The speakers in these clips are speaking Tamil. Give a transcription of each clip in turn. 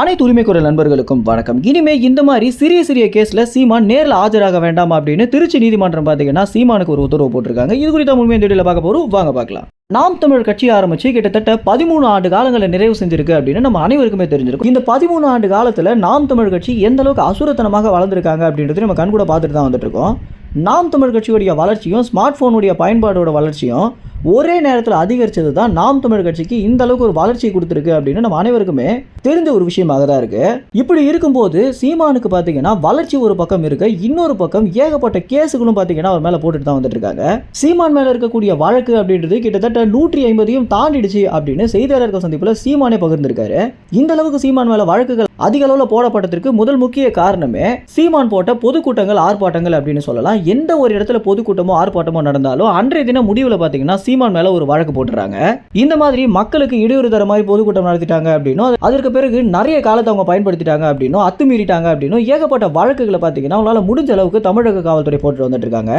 அனைத்து உரிமை குரல் நண்பர்களுக்கும் வணக்கம். இனிமே இந்த மாதிரி சிறிய சிறிய கேஸ்ல சீமான் நேரில் ஆஜராக வேண்டாம் அப்படின்னு திருச்சி நீதிமன்றம் பார்த்தீங்கன்னா சீமானுக்கு ஒரு உத்தரவு போட்டிருக்காங்க. இது குறித்த முழுமையான வீடியோல பார்க்க போறோம். வாங்க பார்க்கலாம். நாம் தமிழ் கட்சி ஆரம்பிச்சு கிட்டத்தட்ட பதிமூணு ஆண்டு காலங்களை நிறைவு செஞ்சிருக்கு அப்படின்னு நம்ம அனைவருக்குமே தெரிஞ்சிருக்கும். இந்த பதிமூணு ஆண்டு காலத்துல நாம் தமிழ் கட்சி எந்த அளவுக்கு அசுரத்தனமாக வளர்ந்துருக்காங்க அப்படின்றது நம்ம கண்கூட பார்த்துட்டு தான் வந்துட்டு இருக்கோம். நாம் தமிழ் கட்சியுடைய வளர்ச்சியும் ஸ்மார்ட் போனுடைய பயன்பாடோட வளர்ச்சியும் ஒரே நேரத்தில் அதிகரிச்சது தான் நாம் தமிழ் கட்சிக்கு இந்த அளவுக்கு ஒரு வளர்ச்சி கொடுத்துருக்கு அப்படின்னு நம்ம அனைவருக்குமே தெரிஞ்ச ஒரு விஷயமாக தான் இருக்கு. இப்படி இருக்கும்போது சீமானுக்கு பார்த்தீங்கன்னா வளர்ச்சி ஒரு பக்கம் இருக்கு இன்னொரு பக்கம் ஏகப்பட்ட கேஸுகளும் பார்த்தீங்கன்னா அவர் மேலே போட்டுட்டு தான் வந்துட்டு இருக்காங்க சீமான் மேலே இருக்கக்கூடிய வழக்கு அப்படின்றது கிட்டத்தட்ட நூற்றி ஐம்பதையும் தாண்டிடுச்சு அப்படின்னு செய்தியாளர்கள் சந்திப்பில் சீமானே பகிர்ந்திருக்காரு. இந்த அளவுக்கு சீமான் மேலே வழக்குகள் அதிக அளவில் போடப்பட்டதற்கு முதல் முக்கிய காரணமே சீமான் போட்ட பொதுக்கூட்டங்கள் ஆர்ப்பாட்டங்கள் அப்படின்னு சொல்லலாம். எந்த ஒரு இடத்துல பொதுக்கூட்டமோ ஆர்ப்பாட்டமோ நடந்தாலும் அன்றைய தினம் முடிவில் பார்த்தீங்கன்னா சீமான் மேலே ஒரு வழக்கு போட்டுறாங்க. இந்த மாதிரி மக்களுக்கு இடையூறு தர மாதிரி பொதுக்கூட்டம் நடத்திட்டாங்க அப்படின்னும் அதற்கு பிறகு நிறைய காலத்தை அவங்க பயன்படுத்திட்டாங்க அப்படின்னும் அத்துமீறிட்டாங்க அப்படின்னும் ஏகப்பட்ட வழக்குகளை பார்த்தீங்கன்னா அவங்களால முடிஞ்ச அளவுக்கு தமிழக காவல்துறை போட்டு வந்துட்டு இருக்காங்க.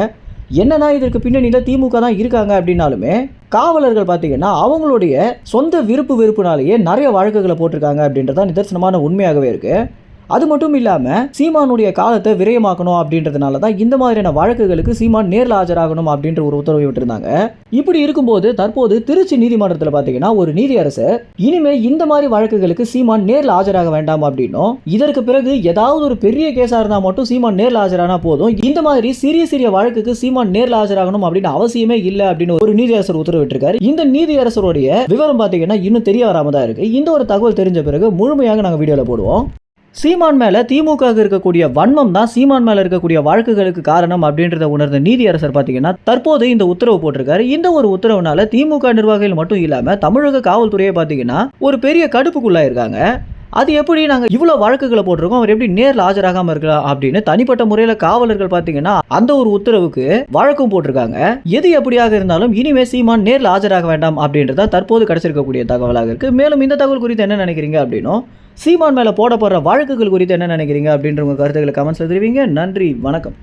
என்னன்னா இதற்கு பின்னணியில் திமுக தான் இருக்காங்க அப்படின்னாலுமே காவலர்கள் பார்த்தீங்கன்னா அவங்களுடைய சொந்த விருப்பு வெறுப்புனாலேயே நிறைய வழக்குகளை போட்டிருக்காங்க அப்படின்றது தான் நிதர்சனமான உண்மையாகவே இருக்குது அது மட்டும் இல்லாமல் சீமானுடைய காலத்தை விரயமாக்கணும் அப்படின்றதுனால தான் இந்த மாதிரியான வழக்குகளுக்கு சீமான் நேரில் ஆஜராகணும் அப்படின்ற ஒரு உத்தரவை விட்டுருந்தாங்க. இப்படி இருக்கும்போது தற்போது திருச்சி நீதிமன்றத்தில் பார்த்தீங்கன்னா ஒரு நீதியரசர் இனிமே இந்த மாதிரி வழக்குகளுக்கு சீமான் நேரில் ஆஜராக வேண்டாம் அப்படின்னும் இதற்கு பிறகு ஏதாவது ஒரு பெரிய கேஸாக இருந்தால் மட்டும் சீமான் நேரில் ஆஜரானா போதும் இந்த மாதிரி சிறிய சிறிய வழக்குக்கு சீமான் நேரில் ஆஜராகணும் அப்படின்னு அவசியமே இல்லை அப்படின்னு ஒரு நீதியரசர் உத்தரவிட்டிருக்காரு. இந்த நீதியரசருடைய விவரம் பார்த்தீங்கன்னா இன்னும் தெரிய வராம தான் இருக்கு. இந்த ஒரு தகவல் தெரிஞ்ச பிறகு முழுமையாக நாங்கள் வீடியோவில் போடுவோம். சீமான் மேலே திமுக இருக்கக்கூடிய வன்மம் தான் சீமான் மேலே இருக்கக்கூடிய வழக்குகளுக்கு காரணம் அப்படின்றத உணர்ந்த நீதியரசர் பார்த்தீங்கன்னா தற்போது இந்த உத்தரவு போட்டிருக்காரு. இந்த ஒரு உத்தரவுனால திமுக நிர்வாகிகள் மட்டும் இல்லாமல் தமிழக காவல்துறையை பார்த்தீங்கன்னா ஒரு பெரிய கடுப்புக்குள்ளாயிருக்காங்க. அது எப்படி நாங்கள் இவ்வளோ வழக்குகளை போட்டிருக்கோம்? அவர் எப்படி நேரில் ஆஜராகாமல் இருக்கலாம் அப்படின்னு தனிப்பட்ட முறையில் காவலர்கள் பார்த்தீங்கன்னா அந்த ஒரு உத்தரவுக்கு வழக்கும் போட்டிருக்காங்க. எது எப்படியாக இருந்தாலும் இனிமே சீமான் நேரில் ஆஜராக வேண்டாம் அப்படின்றத தற்போது கிடைச்சிருக்கக்கூடிய தகவலாக இருக்கு. மேலும் இந்த தகவல் குறித்து என்ன நினைக்கிறீங்க அப்படின்னும் சீமான் மேலே போடப்படுற வழக்குகள் குறித்து என்ன நினைக்கிறீங்க அப்படின்ற உங்கள் கருத்துக்களை கமெண்ட்ஸில் தெரிவிங்க. நன்றி வணக்கம்.